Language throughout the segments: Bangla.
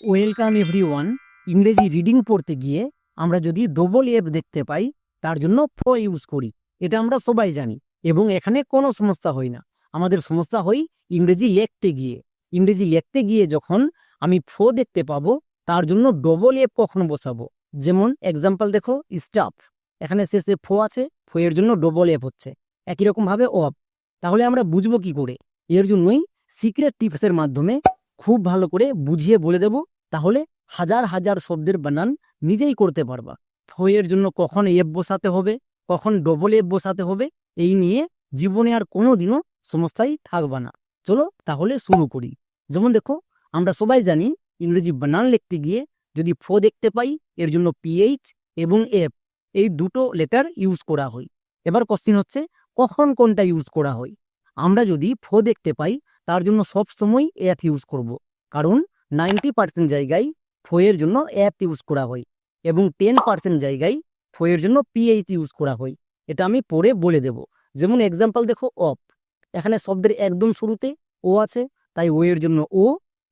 Welcome everyone. ইংরেজি রিডিং পড়তে গিয়ে আমরা যদি ডবল এফ দেখতে পাই, তার জন্য ফো ইউজ করি। এটা আমরা সবাই জানি, এবং এখানে কোনো সমস্যা হয় না। আমাদের সমস্যা হয় ইংরেজি লিখতে গিয়ে। ইংরেজি লিখতে গিয়ে যখন আমি ফো দেখতে পাবো, তার জন্য ডবল এফ কখন বসাবো? যেমন এক্সাম্পল দেখো স্টাফ এখানে শেষে ফো আছে ফো এর জন্য ডবল এফ হচ্ছে। একই রকম ভাবে অফ তাহলে আমরা বুঝব কি করে? এর জন্যই সিক্রেট টিপসের মাধ্যমে খুব ভালো করে বুঝিয়ে বলে দেব, তাহলে হাজার হাজার শব্দের বানান নিজেই করতে পারবা। ফয়ের জন্য কখন এফ বসাতে হবে, কখন ডবল এফ বসাতে হবে, এই নিয়ে জীবনে আর কোনো দিনও সমস্যাই থাকবে না। চলো তাহলে শুরু করি। যেমন দেখো, আমরা সবাই জানি ইংরেজি বানান লিখতে গিয়ে যদি ফো দেখতে পাই, এর জন্য পিএইচ এবং এফ, এই দুটো লেটার ইউজ করা হয়। এবার কোশ্চিন হচ্ছে, কখন কোনটা ইউজ করা হয়? আমরা যদি ফো দেখতে পাই তার জন্য সব সময় অ্যাপ ইউজ করব। কারণ নাইনটি পার্সেন্ট জায়গায় ফোয়ের জন্য অ্যাপ ইউজ করা হয় এবং টেন পার্সেন্ট জায়গায় ফোয়ের জন্য পিএইচ ইউজ করা হয়। এটা আমি পরে বলে দেব। যেমন এক্সাম্পল দেখো অফ এখানে শব্দের একদম শুরুতে ও আছে, তাই ও এর জন্য ও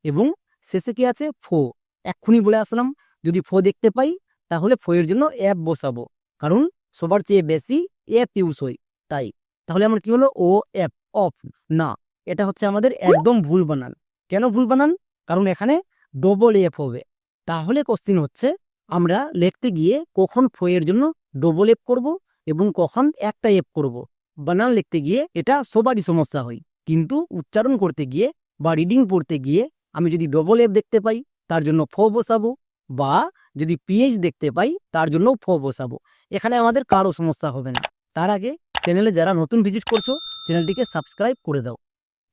এবং শেষে কি আছে? ফো এক্ষুনি বলে আসলাম, যদি ফো দেখতে পাই, তাহলে ফোয়ের জন্য অ্যাপ বসাবো। কারণ সবার চেয়ে বেশি অ্যাপ ইউজ হয়। তাই, তাহলে আমার কি হলো? ও অ্যাপ অফ না এটা হচ্ছে আমাদের একদম ভুল বানান। কেন ভুল বানান? কারণ এখানে ডবল এফ হবে। তাহলে কোশ্চিন হচ্ছে, আমরা লিখতে গিয়ে কখন ফয়ের জন্য ডবল এফ করব এবং কখন একটা এফ করব। বানান লিখতে গিয়ে এটা সবারই সমস্যা হয়। কিন্তু উচ্চারণ করতে গিয়ে বা রিডিং পড়তে গিয়ে আমি যদি ডবল এফ দেখতে পাই, তার জন্য ফ বসাবো। বা যদি পিএইচ দেখতে পাই, তার জন্য ফ বসাবো। এখানে আমাদের কারও সমস্যা হবে না। তার আগে চ্যানেলে যারা নতুন ভিজিট করছ চ্যানেলটিকে সাবস্ক্রাইব করে দাও।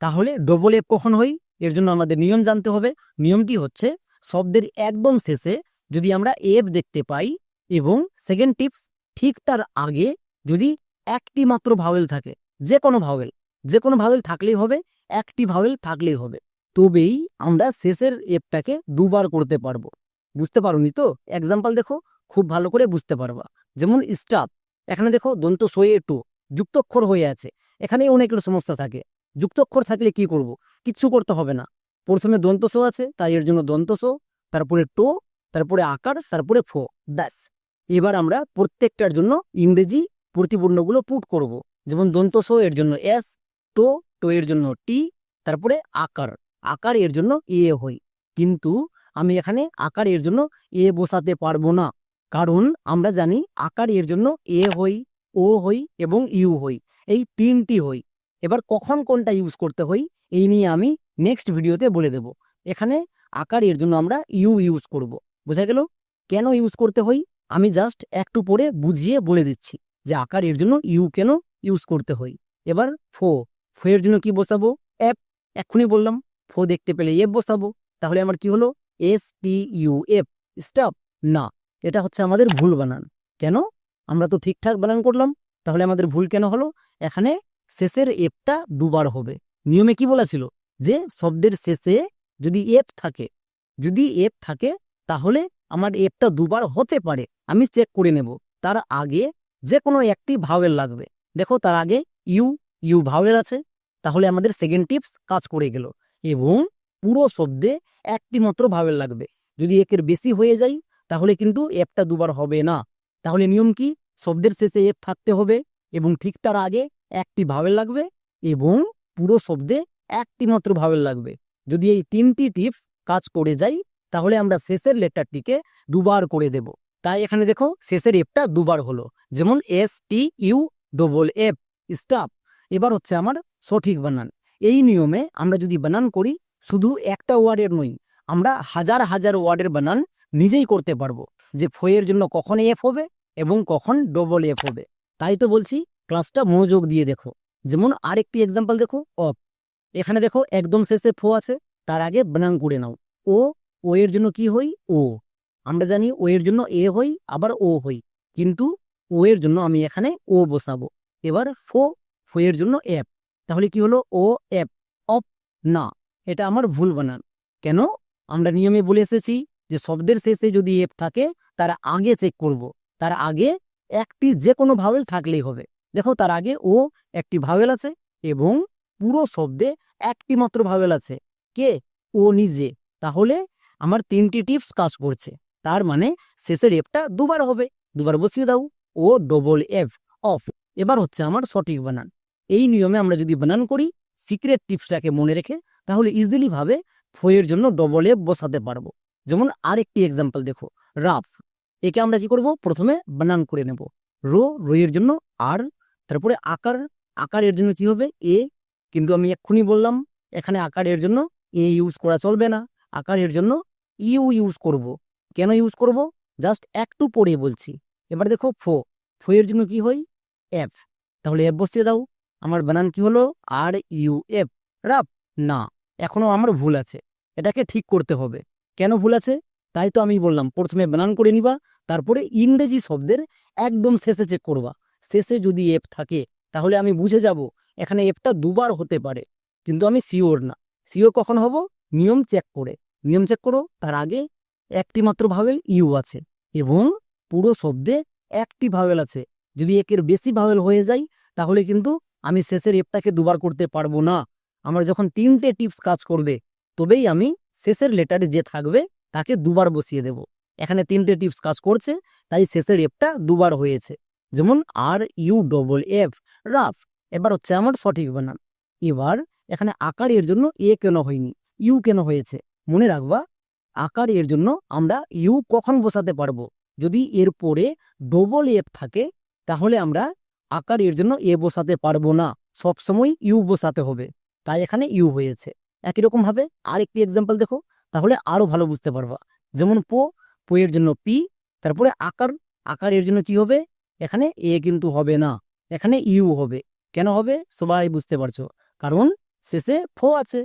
তাহলে ডবল এফ কখন হই এর জন্য আমাদের নিয়ম জানতে হবে। নিয়মটি হচ্ছে শব্দের একদম শেষে যদি আমরা এফ দেখতে পাই এবং সেকেন্ড টিপস ঠিক তার আগে যদি একটি মাত্র ভাওয়েল থাকে, যে কোনো ভাওয়েল যে কোনো ভাওয়েল থাকলেই হবে, একটি ভাওয়েল থাকলেই হবে। তবেই আমরা শেষের এপটাকে দুবার করতে পারব। বুঝতে পারোনি তো? এক্সাম্পল দেখো, খুব ভালো করে বুঝতে পারবা। যেমন স্টাফ এখানে দেখো দন্ত সয়ে টু, যুক্তক্ষর হয়ে আছে। এখানেই অনেকের সমস্যা থাকে। যুক্তক্ষর থাকলে কি করব? কিচ্ছু করতে হবে না। প্রথমে দন্ত সো আছে, তাই এর জন্য দন্ত সো, তারপরে টো, তারপরে আকার, তারপরে ফো, ব্যাস। এবার আমরা প্রত্যেকটার জন্য ইংরেজি প্রতিপূর্ণগুলো পুট করব। যেমন দন্ত সো এর জন্য এস টো টো এর জন্য টি, তারপরে আকার। আকার এর জন্য এ হই। কিন্তু আমি এখানে আকার এর জন্য এ বসাতে পারব না। কারণ আমরা জানি আকার এর জন্য এ হই, ও হই এবং ইউ হই। এই তিনটি হই। এবার কখন কোনটা ইউজ করতে হই, এই নিয়ে আমি নেক্সট ভিডিওতে বলে দেব। এখানে আকার এর জন্য আমরা ইউ ইউজ করব। বোঝা গেল? কেন ইউজ করতে হই? আমি জাস্ট একটু পরে বুঝিয়ে বলে দিচ্ছি যে আকার এর জন্য ইউ কেন ইউজ করতে হই। এবার ফো ফো এর জন্য কি বসাবো? অ্যাপ এক্ষুনি বললাম ফো দেখতে পেলে এফ বসাবো। তাহলে আমার কি হলো? S P U F stuff না। এটা হচ্ছে আমাদের ভুল বানান। কেন? আমরা তো ঠিকঠাক বানান করলাম। তাহলে আমাদের ভুল কেন হলো? এখানে শেষের এফটা দুবার হবে। নিয়মে কি বলেছিল? যে শব্দের শেষে যদি এফ থাকে, যদি এফ থাকে, তাহলে আমার এফটা দুবার হতে পারে, আমি চেক করে নেব। তার আগে যে কোনো একটি ভাওয়েল লাগবে। দেখো তার আগে ইউ ইউ ভাওয়েল আছে, তাহলে আমাদের সেকেন্ড টিপস কাজ করে গেল। এবং পুরো শব্দে একটি মাত্র ভাওয়েল লাগবে। যদি একের বেশি হয়ে যায়, তাহলে কিন্তু এফটা দুবার হবে না। তাহলে নিয়ম কি? শব্দের শেষে এফ থাকতে হবে এবং ঠিক তার আগে একটি ভাওয়েল লাগবে এবং পুরো শব্দে একটি মাত্র ভাওয়েল লাগবে। যদি এই তিনটি টিপস কাজ করে যাই, তাহলে আমরা শেষের লেটারটিকে দুবার করে দেব। তাই এখানে দেখো, শেষের এফটা দুবার হলো। যেমন S T U double F stuff এবার হচ্ছে আমার সঠিক বানান। এই নিয়মে আমরা যদি বানান করি, শুধু একটা ওয়ার্ডের নই, আমরা হাজার হাজার ওয়ার্ডের বানান নিজেই করতে পারব। যে ফয়ের জন্য কখন এফ হবে এবং কখন ডবল এফ হবে। তাই তো বলছি ক্লাসটা মনোযোগ দিয়ে দেখো। যেমন আরেকটি এক্সাম্পল দেখো, অফ। এখানে দেখো একদম শেষে ফো আছে, তার আগে বানান করে নাও। ও ও এর জন্য কি হই? ও। আমরা জানি ও এর জন্য এ হই, আবার ও হই। কিন্তু ও এর জন্য আমি এখানে ও বসাবো। এবার ফো ফো এর জন্য অ্যাপ তাহলে কি হলো? ও অ্যাপ অফ, না। এটা আমার ভুল বানান। কেন? আমরা নিয়মে বলে এসেছি যে শব্দের শেষে যদি এফ থাকে, তার আগে চেক করব। তার আগে একটি যে কোনো ভাওয়েল থাকলেই হবে। দেখো তার আগে ও একটি ভাওয়েল আছে এবং পুরো শব্দে একটি মাত্র ভাওয়েল আছে। কে? ও নিজে। তাহলে আমার তিনটি টিপস কাজ করছে। তার মানে শেষের এফটা দুবার হবে। দুবার বসিয়ে দাও। ও ডবল এফ অফ এবার হচ্ছে আমার সঠিক বানান। এই নিয়মে আমরা যদি বানান করি সিক্রেট টিপসটাকে মনে রেখে, তাহলে ইজিলি ভাবে ফয়ের জন্য ডবল এফ বসাতে পারব। যেমন আরেকটি এক্সাম্পল দেখো, রাফ। একে আমরা কি করব? প্রথমে বানান করে নেব। রো রোয়ের জন্য আর তারপরে আকার আকার এর জন্য কি হবে? এ কিন্তু আমি এক্ষুনি বললাম, এখানে আকার এর জন্য এ ইউজ করা চলবে না। আকার এর জন্য ইউ ইউজ করব। কেন ইউজ করব? জাস্ট একটু পরে বলছি। এবার দেখো ফো। ফো এর জন্য কি হয়? এফ তাহলে এফ বসিয়ে দাও। আমার বানান কি হলো? R U F rough. না, এখনও আমার ভুল আছে। এটাকে ঠিক করতে হবে। কেন ভুল আছে? তাই তো আমি বললাম, প্রথমে বানান করে নিবা, তারপরে ইংরেজি শব্দের একদম শেষে চেক করবা। শেষে যদি এফ থাকে, তাহলে আমি বুঝে যাব এখানে এফটা দুবার হতে পারে। কিন্তু আমি শিওর না। সিও কখন হব? নিয়ম চেক করে। নিয়ম চেক করো, তার আগে একটি মাত্র ভাবেল ইউ আছে এবং পুরো শব্দে একটি ভাবেল আছে। যদি একের বেশি ভাবেল হয়ে যায়, তাহলে কিন্তু আমি শেষের এফটাকে দুবার করতে পারব না। আমার যখন তিনটে টিপস কাজ করবে, তবেই আমি শেষের লেটারে যে থাকবে, তাকে দুবার বসিয়ে দেব। এখানে তিনটে টিপস কাজ করছে, তাই শেষের এফটা দুবার হয়েছে। যেমন R U double F, rough, এবার হচ্ছে আমার সঠিক বানান এবার এখানে আকার এর জন্য এ কেন হয়নি, ইউ কেন হয়েছে? মনে রাখবা, আকার এর জন্য আমরা ইউ কখন বসাতে পারব? যদি এর পরে ডবল এফ থাকে, তাহলে আমরা আকার এর জন্য এ বসাতে পারব না। সবসময় ইউ বসাতে হবে, তাই এখানে ইউ হয়েছে। একই রকম ভাবে আরেকটি এক্সাম্পল দেখো, তাহলে আরও ভালো বুঝতে পারবা। যেমন পো পো এর জন্য পি, তারপরে আকার আকার এর জন্য কি হবে? এখানে এ কিন্তু হবে না, এখানে ইউ হবে। কেন হবে? সবাই বুঝতে পারছ। কারণ শেষে ফো আছে।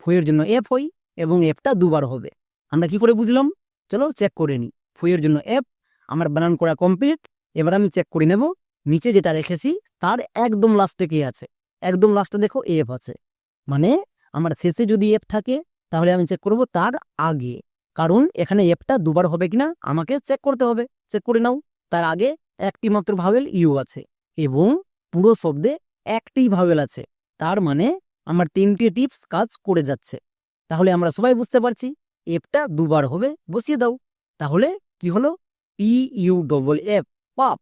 ফো এর জন্য এফ হই এবং এফটা দুবার হবে। আমরা কি করে বুঝলাম? চলো চেক করে নিই ফো এর জন্য এফ, আমার বানান করা কমপ্লিট। এবার আমি চেক করে নেব। নিচে যেটা রেখেছি, তার একদম লাস্টে কি আছে? একদম লাস্টে দেখো এফ আছে। মানে আমার শেষে যদি এফ থাকে, তাহলে আমি চেক করব তার আগে। কারণ এখানে এফটা দুবার হবে কিনা, আমাকে চেক করতে হবে। চেক করে নাও, তার আগে একটি মাত্র ভাবেল ইউ আছে। এবং পুরো শব্দে একটি ভাবেল আছে। তার মানে আমার তিনটি টিপস কাজ করে যাচ্ছে। তাহলে আমরা সবাই বুঝতে পারছি? এফটা দুবার হবে, বসিয়ে দাও। তাহলে কি হলো? পি ইউ ডবল এফ পাপ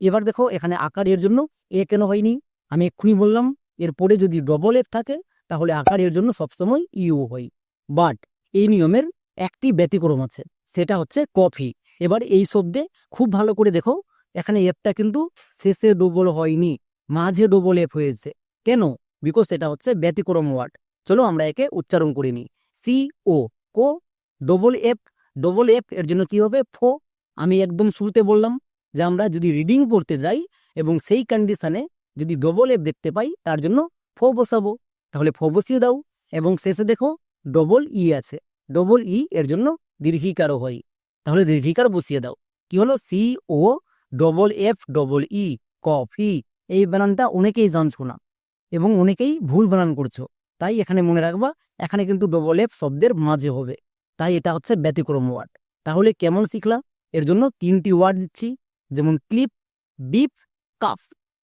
এবার দেখো এখানে আকার এর জন্য এ কেন হয়নি? আমি এক্ষুনি বললাম, এরপরে যদি ডবল এফ থাকে, তাহলে আকার এর জন্য সবসময় ইউ হয়। বাট এই নিয়মের একটি ব্যতিক্রম আছে, সেটা হচ্ছে কফি এবার এই শব্দে খুব ভালো করে দেখো এখানে এফটা কিন্তু শেষে ডবল হয়নি, মাঝে ডবল এফ হয়েছে। কেন? বিকজ এটা হচ্ছে ব্যতিক্রম ওয়ার্ড চলো আমরা একে উচ্চারণ করে নিই। C O co double F double F এর জন্য কি হবে? ফো আমি একদম শুরুতে বললাম যে আমরা যদি রিডিং পড়তে যাই এবং সেই কন্ডিশনে যদি ডবল এফ দেখতে পাই, তার জন্য ফো বসাবো। তাহলে ফো বসিয়ে দাও এবং শেষে দেখো ডবল ই আছে। ডবল ই এর জন্য দীর্ঘিকারও হয়। তাহলে দীর্ঘিকার বসিয়ে দাও। কি হলো? C O double F double E coffee এই বানানটা অনেকেই জানছো না। এবং অনেকেই ভুল বানান করছ। তাই এখানে মনে রাখবা, এখানে কিন্তু ডবল এফ শব্দের মাঝে হবে। তাই এটা হচ্ছে ব্যতিক্রম ওয়ার্ড তাহলে কেমন শিখলা এর জন্য তিনটি ওয়ার্ড দিচ্ছি। যেমন ক্লিপ বিপ কাফ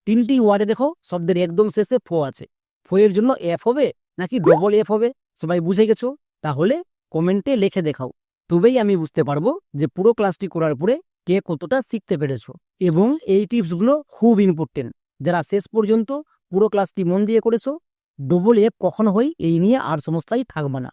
তিনটি ওয়ার্ডে দেখো, শব্দের একদম শেষে ফো আছে। ফো এর জন্য এফ হবে নাকি ডবল এফ হবে? সবাই বুঝে গেছো? তাহলে কমেন্টে লিখে দেখাও। তবেই আমি বুঝতে পারব যে পুরো ক্লাসটি করার পরে কে কতটা শিখতে পেরেছ। এবং এই টিপসগুলো খুব ইম্পর্টেন্ট যারা শেষ পর্যন্ত পুরো ক্লাসটি মন দিয়ে করেছ ডবল এফ কখন হই এই নিয়ে আর সমস্যাই থাকবে না।